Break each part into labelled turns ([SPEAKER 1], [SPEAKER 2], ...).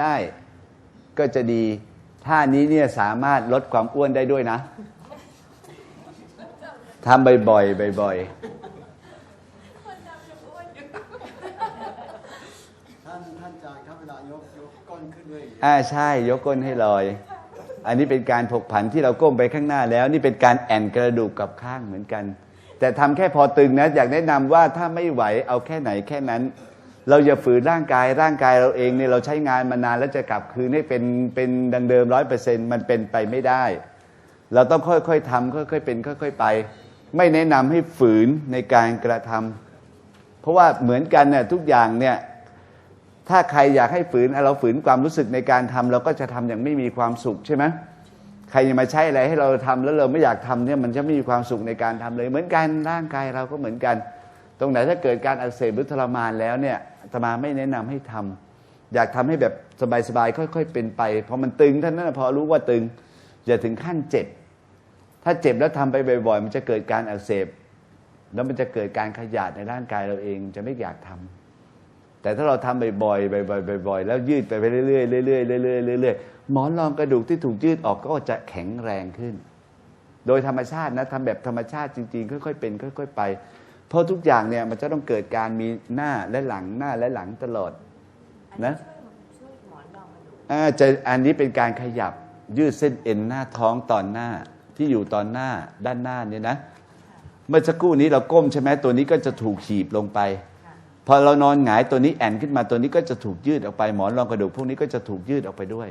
[SPEAKER 1] ได้ก็จะดีท่านี้เนี่ยสามารถลดความอ้วนได้ด้วยนะทำบ่อยๆบ่อย
[SPEAKER 2] ท่านท่านอาจารย์ครับเวลายกยกก้นขึ้นด้วย
[SPEAKER 1] ๆอ่าใช่ยกก้นให้ลอย อันนี้เป็นการผกผันที่เราก้มไปข้างหน้าแล้ว นี่เป็นการแอนกระดูกกับข้างเหมือนกัน แต่ทำแค่พอตึงนะ อยากแนะนำว่าถ้าไม่ไหวเอาแค่ไหนแค่นั้น เราอย่าฝืนร่างกายร่างกายเราเองเนี่ยเราใช้งานมานานแล้วจะกลับคืนให้เป็นเป็นดังเดิมร้อยเปอร์เซ็นต์มันเป็นไปไม่ได้ เราต้องค่อยๆทำค่อยๆเป็นค่อย ๆไป ไม่แนะนำให้ฝืนในการกระทำเพราะว่าเหมือนกันเนี่ยทุกอย่างเนี่ยถ้าใครอยากให้ฝืนเราฝืนความรู้สึกในการทำเราก็จะทำอย่างไม่มีความสุขใช่ไหมใครจะมาใช้อะไรให้เราทำแล้วเราไม่อยากทำเนี่ยมันจะไม่มีความสุขในการทำเลย เหมือนกันร่างกายเราก็เหมือนกัน ตรงไหนถ้าเกิดการอักเสบหรือทรมานแล้วเนี่ยอาตมาไม่แนะนำให้ทำอยากทำให้แบบสบายๆค่อย ๆ เป็นไปพอมันตึงท่านั้นนะพอรู้ว่าตึงอย่าถึงขั้นเจ็บ ถ้าเจ็บแล้วทำไปบ่อยๆ มันจะเกิดการอักเสบ แล้วมันจะเกิดการขยาดในร่างกายเราเองจะไม่อยากทำแต่ถ้าเราทำบ่อยๆบ่อยๆบ่อยๆแล้วยืดไปเรื่อยๆเรื่อยๆเรื่อยๆเรื่อยๆหมอนรองกระดูกที่ถูกยืดออกก็จะแข็งแรงขึ้น โดยธรรมชาตินะทำแบบธรรมชาติจริงๆ ค่อยๆเป็น ค่อย ๆ ไป เพราะทุกอย่างเนี่ยมันจะต้องเกิดการมีหน้าและหลังหน้าและหลังตลอดนะ
[SPEAKER 3] ช่วยหมอนรองกระดูก
[SPEAKER 1] อ่าจะอันนี้เป็นการขยับยืดเส้นเอ็นหน้าท้องตอนหน้าที่อยู่ตอนหน้าด้านหน้าเนี่ยนะ เมื่อสักครู่นี้เราก้มใช่ไหมตัวนี้ก็จะถูกขีบลงไป
[SPEAKER 3] ค่ะ
[SPEAKER 1] พอเรานอนหงายตัวนี้แอนขึ้นมาตัวนี้ก็จะถูกยืดออกไปหมอนรองกระดูกพวกนี้ก็จะถูกยืดออกไปด้วย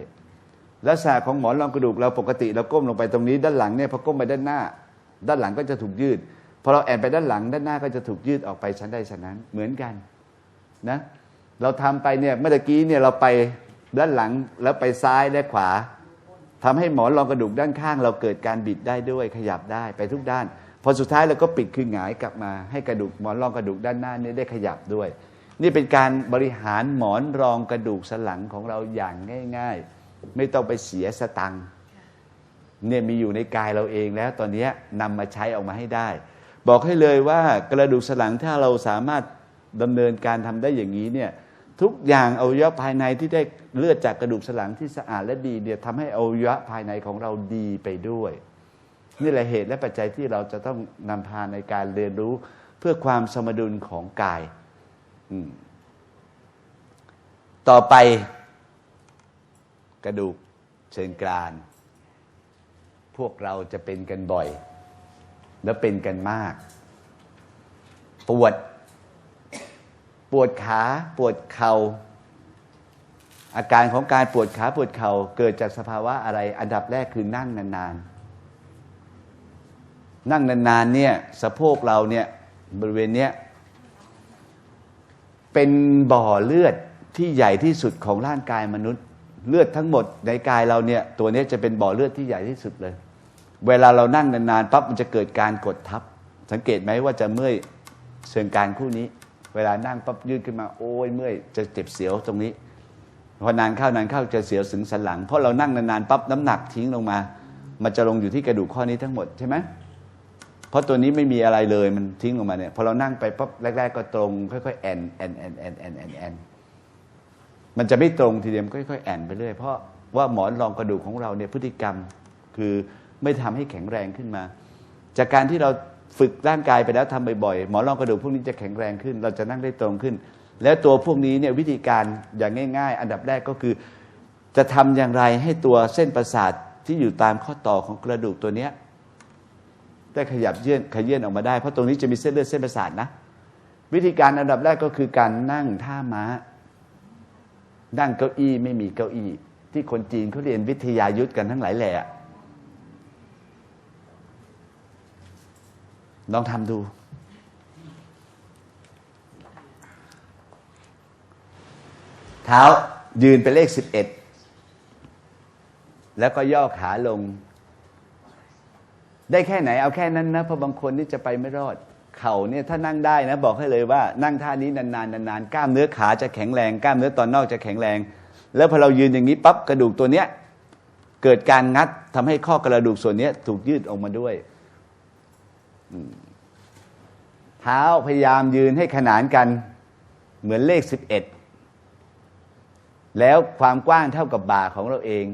[SPEAKER 1] ลักษณะของหมอนรองกระดูกเราปกติเราก้มลงไปตรงนี้ด้านหลังเนี่ยพอก้มไปด้านหน้า ด้านหลังก็จะถูกยืด พอเราแอนไปด้านหลังด้านหน้าก็จะถูกยืดออกไปชั้นใดชั้นนั้นเหมือนกันนะเราทำไปเนี่ยเมื่อกี้เนี่ยเราไปด้านหลังแล้วไปซ้ายและขวาทำให้หมอนรองกระดูกด้านข้าง เราเกิดการบิดได้ด้วยขยับได้ไปทุกด้าน พอสุดท้ายเราก็ปิดคือหงายกลับมาให้กระดูกหมอนรองกระดูกด้านหน้านี้ได้ขยับด้วย นี่เป็นการบริหารหมอนรองกระดูกสันหลังของเราอย่างง่าย ๆ ไม่ต้องไปเสียสตังค์เนี่ยมีอยู่ในกายเราเองแล้วตอนนี้นำมาใช้ออกมาให้ได้ บอกให้เลยว่ากระดูกสันหลังถ้าเราสามารถดำเนินการทำได้อย่างนี้เนี่ยทุกอย่างอวัยวะภายในที่ได้เลือดจากกระดูกสันหลังที่สะอาดและดีเนี่ยทำให้อวัยวะภายในของเราดีไปด้วยนี่แหละเหตุและปัจจัยที่เราจะต้องนำพาในการเรียนรู้เพื่อความสมดุลของกายต่อไป กระดูกเชิงกราน พวกเราจะเป็นกันบ่อย และเป็นกันมาก ปวด ปวดขาปวดเขา่าอาการของการปวดขาปวดเข่าเกิดจากสภาวะอะไร อันดับแรกคือนั่งนานๆ นั่งนานๆเนี่ยสะโพกเราเนี่ยบริเวณเนี้ยเป็นบ่อเลือดที่ใหญ่ที่สุดของร่างกายมนุษย์ เลือดทั้งหมดในกายเราเนี่ยตัวนี้จะเป็นบ่อเลือดที่ใหญ่ที่สุดเลย เวลาเรานั่งนานๆปั๊บมันจะเกิดการกดทับ สังเกตไหมว่าจะเมื่อยเชิงกานคู่นี้ เวลานั่งปั๊บยืดขึ้นมาโอ้ยเมื่อยจะเจ็บเสียวตรงนี้พอนานเข้านานเข้าจะเสียวสึงสันหลัง เพราะเรานั่งนานๆปั๊บน้ำหนักทิ้งลงมา มันจะลงอยู่ที่กระดูกข้อนี้ทั้งหมดใช่ไหมเพราะตัวนี้ไม่มีอะไรเลยมันทิ้งลงมาเนี่ยพอเรานั่งไปปั๊บแรก ๆ ก็ตรงค่อยๆแอนแอนแอนแอนแอนแอนแอนมันจะไม่ตรงทีเดียวค่อยๆแอนไปเรื่อยเพราะว่าหมอนรองกระดูกของเราเนี่ยพฤติกรรมคือ ไม่ทำให้แข็งแรงขึ้นมา จากการที่เราฝึกร่างกายไปแล้วทำบ่อยๆ หมอนรองกระดูกพวกนี้จะแข็งแรงขึ้น เราจะนั่งได้ตรงขึ้น แล้วตัวพวกนี้เนี่ยวิธีการอย่างง่าย ๆ อันดับแรกก็คือ จะทำอย่างไรให้ตัวเส้นประสาทที่อยู่ตามข้อต่อของกระดูกตัวเนี้ยได้ขยับเยื่อนขยื่นออกมาได้ เพราะตรงนี้จะมีเส้นเลือดเส้นประสาทนะ วิธีการอันดับแรกก็คือการนั่งท่าม้า นั่งเก้าอี้ไม่มีเก้าอี้ ที่คนจีนเขาเรียนวิทยายุทธกันทั้งหลายแหละ ลองทำดู เท้ายืนเป็นเลขสิบเอ็ดแล้วก็ย่อขาลง ได้แค่ไหนเอาแค่นั้นนะเพราะบางคนนี่จะไปไม่รอด เข่าเนี่ยถ้านั่งได้นะ บอกให้เลยว่า นั่งท่านี้นานๆนานๆกล้ามเนื้อขาจะแข็งแรงกล้ามเนื้อตอนนอกจะแข็งแรง แล้วพอเรายืนอย่างนี้ปั๊บกระดูกตัวเนี้ยเกิดการงัดทำให้ข้อกระดูกส่วนเนี้ยถูกยืดออกมาด้วย เท้าพยายามยืนให้ขนานกัน เหมือนเลขสิบเอ็ดแล้วความกว้างเท่ากับบ่าของเราเอง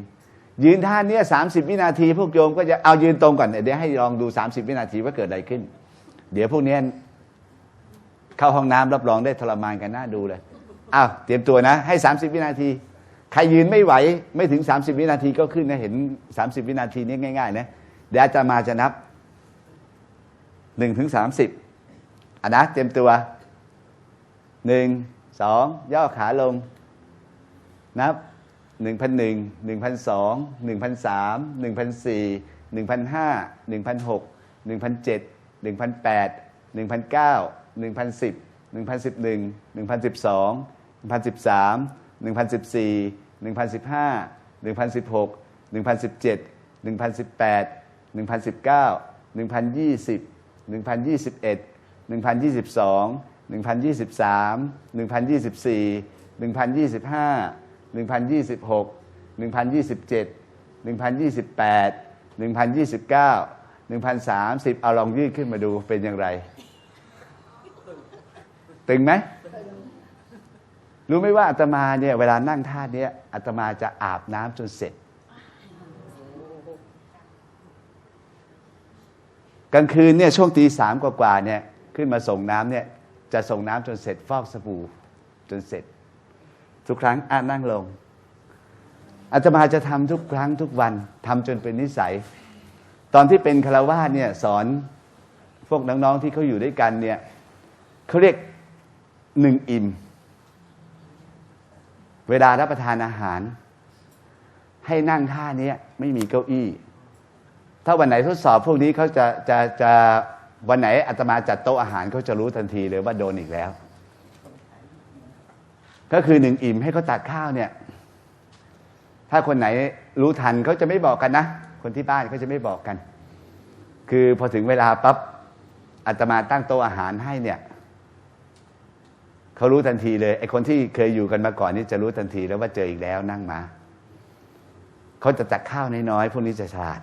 [SPEAKER 1] ยืนท่าเนี้สามสิบวินาที พวกโยมก็จะเอายืนตรงก่อนเดี๋ยวให้ลองดู30วินาทีว่าเกิดอะไรขึ้น เดี๋ยวพวกเนี้ยเข้าห้องน้ำรับรองได้ทรมานกันน่าดูเลยอ้าวเตรียมตัวนะ ให้30วินาที ใครยืนไม่ไหว ไม่ถึง30วินาทีก็ขึ้นนะเห็น30วินาทีนี้ง่ายๆนะเดี๋ยวจารย์มาจะนับ 1ถึง30อะนะเตรียมตัวหนึ่งสองย่อขาลง นับหนึ่งพันหนึ่งหนึ่งพันสองหนึ่งพันสามหนึ่งพันสี่หนึ่งพันห้าหนึ่งพันหกหนึ่งพันเจ็ดหนึ่งพันแปดหนึ่งพันเก้าหนึ่งพันสิบหนึ่งพันสิบหนึ่งหนึ่งพันสิบสองหนึ่งพันสิบสามหนึ่งพันสิบสี่หนึ่งพันสิบห้าหนึ่งพันสิบหกหนึ่งพันสิบเจ็ดหนึ่งพันสิบแปดหนึ่งพันสิบเก้าหนึ่งพันยี่สิบ หนึ่งพันยี่สิบเอ็ดหนึ่งพันยี่สิบสองหนึ่งพันยี่สิบสามหนึ่งพันยี่สิบสี่หนึ่งพันยี่สิบห้าหนึ่งพันยี่สิบหกหนึ่งพันยี่สิบเจ็ดหนึ่งพันยี่สิบแปดหนึ่งพันยี่สิบเก้าหนึ่งพันสามสิบเอาลองยืดขึ้นมาดูเป็นอย่างไร ตึงไหม รู้ไหมว่าอาตมาเนี่ย เวลานั่งท่าเนี้ยอาตมาจะอาบน้ำจนเสร็จ กลางคืนเนี่ยช่วงตีสามกว่าเนี่ยขึ้นมาส่งน้ำเนี่ยจะส่งน้ำจนเสร็จฟอกสบู่จนเสร็จ ทุกครั้งอ่านั่งลงอาตมาจะทำทุกครั้งทุกวันทำจนเป็นนิสัย ตอนที่เป็นคารวาสเนี่ยสอนพวกน้องๆที่เขาอยู่ด้วยกันเนี่ยเขาเรียกหนึ่งอิ่ม เวลารับประทานอาหาร ให้นั่งท่าเนี้ยไม่มีเก้าอี้ ถ้าวันไหนทดสอบพวกนี้เขาจะจะจะวันไหนอาตมาจัดโต๊ะอาหารเขาจะรู้ทันทีเลยว่าโดนอีกแล้ว ก็คือหนึ่งอิ่มให้เขาตักข้าวเนี่ย ถ้าคนไหนรู้ทันเขาจะไม่บอกกันนะ คนที่บ้านเขาจะไม่บอกกัน คือพอถึงเวลาปั๊บอาตมาตั้งโต๊ะอาหารให้เนี่ยเขารู้ทันทีเลยไอ้คนที่เคยอยู่กันมาก่อนนี่จะรู้ทันทีแล้วว่าเจออีกแล้วนั่งมาเขาจะตักข้าวน้อยๆพวกนี้จะฉลาด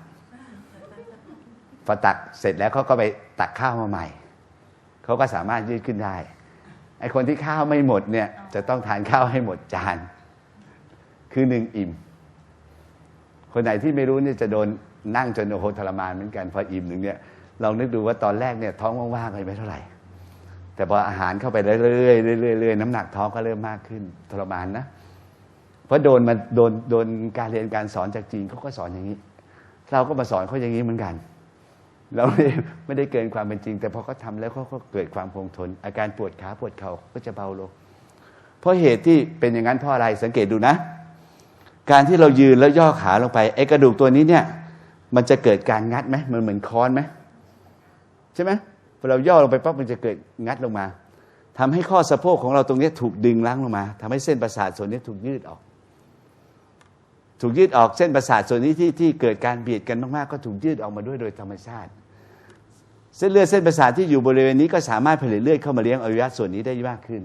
[SPEAKER 1] อตักเสร็จแล้วเขาก็ไปตักข้าวมาใหม่ เขาก็สามารถยืดขึ้นได้ ไอคนที่ข้าวไม่หมดเนี่ย จะต้องทานข้าวให้หมดจาน คือหนึ่งอิ่ม คนไหนที่ไม่รู้เนี่ยจะโดนนั่งจนโอ้โหทรมานเหมือนกัน พออิ่มหนึ่งเนี่ยลองนึกดูว่าตอนแรกเนี่ยท้องว่างๆไปไม่เท่าไหร่ แต่พออาหารเข้าไปเรื่อยๆเรื่อยๆเรื่อยๆน้ำหนักท้องก็เริ่มมากขึ้นทรมานนะ เพราะโดนมาโดนโดนการเรียนการสอนจากจีนเขาก็สอนอย่างนี้ เราก็มาสอนเขาอย่างนี้เหมือนกัน เราไม่ได้เกินความเป็นจริง แต่พอเขาทำแล้วเขาก็เกิดความคงทน อาการปวดขาปวดเข่าก็จะเบาลงเพราะเหตุที่เป็นอย่างนั้นเพราะอะไรสังเกตดูนะ การที่เรายืนแล้วย่อขาลงไปไอ้กระดูกตัวนี้เนี่ย มันจะเกิดการงัดไหมมันเหมือนค้อนไหมใช่ไหมพอเราย่อลงไปปั๊บมันจะเกิดงัดลงมาทำให้ข้อสะโพกของเราตรงนี้ถูกดึงล้างลงมาทำให้เส้นประสาทส่วนนี้ถูกยืดออก ถูกยืดออกเส้นประสาทส่วนนี้ที่ที่เกิดการเบียดกันมากๆก็ถูกยืดออกมาด้วยโดยธรรมชาติ เส้นเลือดเส้นประสาทที่อยู่บริเวณนี้ก็สามารถผลิตเลือดเข้ามาเลี้ยงอวัยวะส่วนนี้ได้มากขึ้น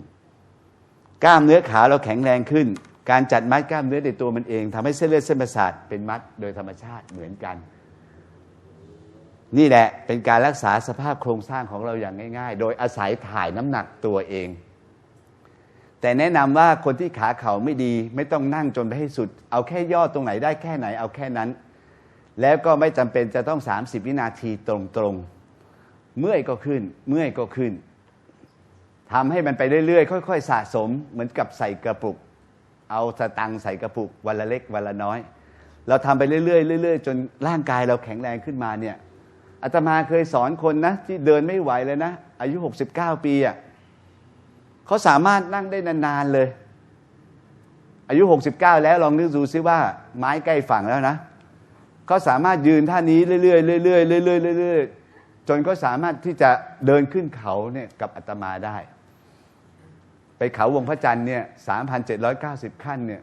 [SPEAKER 1] กล้ามเนื้อขาเราแข็งแรงขึ้น การจัดมัดกล้ามเนื้อในตัวมันเองทำให้เส้นเลือดเส้นประสาทเป็นมัดโดยธรรมชาติเหมือนกัน นี่แหละเป็นการรักษาสภาพโครงสร้างของเราอย่างง่าย ๆ โดยอาศัยถ่ายน้ำหนักตัวเอง แต่แนะนำว่าคนที่ขาเข่าไม่ดี ไม่ต้องนั่งจนไปให้สุด เอาแค่ย่อตรงไหนได้แค่ไหนเอาแค่นั้น แล้วก็ไม่จำเป็นจะต้อง 30 วินาทีตรงๆ เมื่อยก็ขึ้น เมื่อยก็ขึ้นทำให้มันไปเรื่อยๆ ค่อย ๆ สะสมเหมือนกับใส่กระปุก เอาสตังใส่กระปุก วันละเล็กวันละน้อย เราทำไปเรื่อยๆเรื่อยๆ จนร่างกายเราแข็งแรงขึ้นมาเนี่ยอาตมาเคยสอนคนนะ ที่เดินไม่ไหวเลยนะ อายุ 69 ปีอะเขาสามารถนั่งได้นานๆเลย อายุ 69 แล้วลองนึกดูซิว่า ไม้ใกล้ฝั่งแล้วนะเขาสามารถยืนท่านี้เรื่อยๆเรื่อยๆเรื่อยๆเรื่อยๆ จนเขาสามารถที่จะเดินขึ้นเขาเนี่ยกับอาตมาได้ ไปเขาวงพระจันทร์เนี่ย3,790ขั้นเนี่ย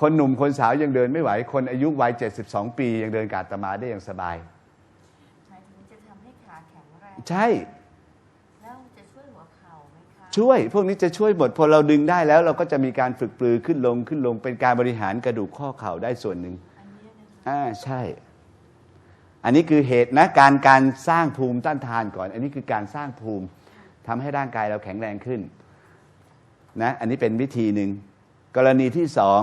[SPEAKER 1] คนหนุ่มคนสาวยังเดินไม่ไหว คนอายุวัย72ปียังเดินกับอาตมาได้อย่างสบาย
[SPEAKER 3] หมายถึงจะทำให้ขาแข็งแรง
[SPEAKER 1] ใช่
[SPEAKER 3] แล้วจะช่วยหัวเข่าไหมคะ
[SPEAKER 1] ช่วย พวกนี้จะช่วยหมดพอเราดึงได้แล้ว เราก็จะมีการฝึกปลือขึ้นลงขึ้นลงเป็นการบริหารกระดูกข้อเข่าได้ส่วนหนึ่ง
[SPEAKER 3] อันนี้นะคะ
[SPEAKER 1] อ่าใช่ อันนี้คือเหตุนะการการสร้างภูมิต้านทานก่อน อันนี้คือการสร้างภูมิทำให้ร่างกายเราแข็งแรงขึ้นนะอันนี้เป็นวิธีหนึ่งกรณีที่สอง